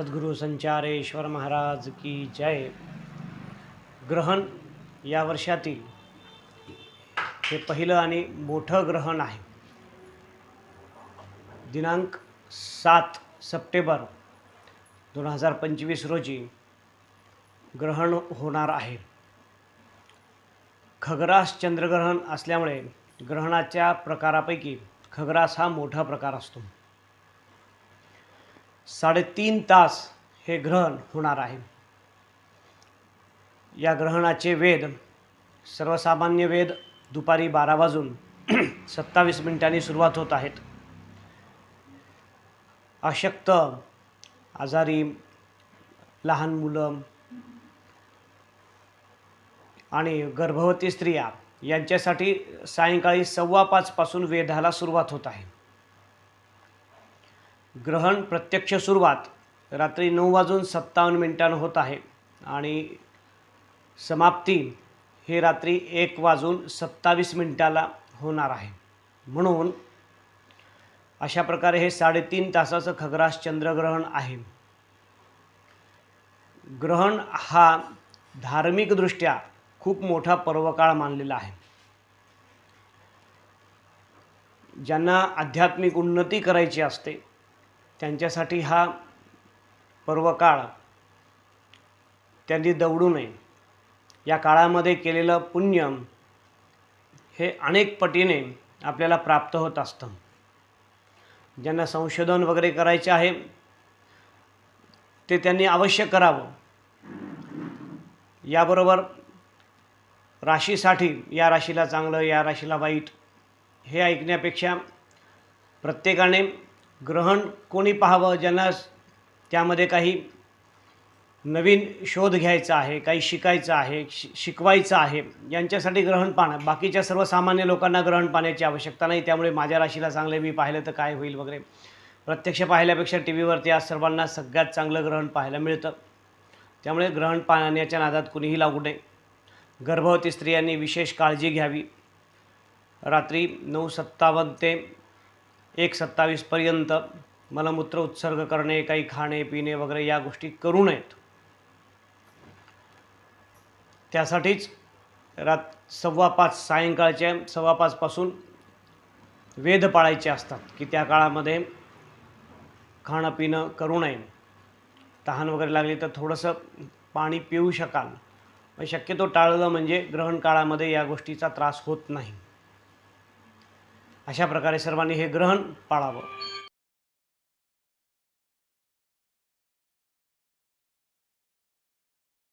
सद्गुरू संचारेश्वर महाराज की जय. ग्रहण या वर्षातील हे पहिलं आणि मोठं ग्रहण आहे. दिनांक सात सप्टेंबर दोन हजार पंचवीस रोजी ग्रहण होणार आहे. खगरास चंद्रग्रहण असल्यामुळे ग्रहणाच्या प्रकारापैकी खगरास हा मोठा प्रकार असतो. साडेतीन तास हे ग्रहण होणार आहे. या ग्रहणाचे वेद सर्वसामान्य वेद दुपारी बारा वाजून सत्तावीस मिनिटांनी सुरुवात होत आहेत. अशक्त आजारी लहान मुलं आणि गर्भवती स्त्रिया यांच्यासाठी सायंकाळी सव्वा पाचपासून वेधाला सुरुवात होत आहे. ग्रहण प्रत्यक्ष सुरुवात रात्री नऊ वाजून सत्तावन्न मिनिटांनं होत आहे आणि समाप्ती हे रात्री एक वाजून सत्तावीस मिनिटाला होणार आहे. म्हणून अशा प्रकारे हे साडेतीन तासाचं खग्रास चंद्रग्रहण आहे. ग्रहण हा धार्मिकदृष्ट्या खूप मोठा पर्वकाळ मानलेला आहे. ज्यांना आध्यात्मिक उन्नती करायची असते त्यांच्यासाठी हा पर्वकाळ त्यांनी दवडू नये. या काळामध्ये केलेलं पुण्य हे अनेक पटीने आपल्याला प्राप्त होत असतं. ज्यांना संशोधन वगैरे करायचे आहे ते त्यांनी अवश्य करावं. याबरोबर राशीसाठी या राशीला चांगलं या राशीला वाईट हे ऐकण्यापेक्षा प्रत्येकाने ग्रहण कोणी पाहावं ज्यांना त्यामध्ये काही नवीन शोध घ्यायचा आहे काही शिकायचं आहे शि शिकवायचं आहे यांच्यासाठी ग्रहण पाहणं. बाकीच्या सर्वसामान्य लोकांना ग्रहण पाहण्याची आवश्यकता नाही त्यामुळे माझ्या राशीला चांगले मी पाहिलं तर काय होईल वगैरे. प्रत्यक्ष पाहिल्यापेक्षा टी व्हीवरती आज सर्वांना सगळ्यात चांगलं ग्रहण पाहायला मिळतं. त्यामुळे ग्रहण पाहण्याच्या नादात कुणीही लागू नये. गर्भवती स्त्रियांनी विशेष काळजी घ्यावी. रात्री नऊ सत्तावन्न ते एक सत्तावीसपर्यंत मलमूत्र उत्सर्ग करणे काही खाणे पिणे वगैरे या गोष्टी करू नयेत. त्यासाठीच रात सव्वा पाच सायंकाळच्या सव्वा पाचपासून वेध पाळायचे असतात की त्या काळामध्ये खाणं पिणं करू नये. तहान वगैरे लागली तर थोडंसं पाणी पिऊ शकाल. शक्यतो टाळलं म्हणजे ग्रहण काळामध्ये या गोष्टीचा त्रास होत नाही. अशा प्रकारे सर्वांनी हे ग्रहण पाळावं.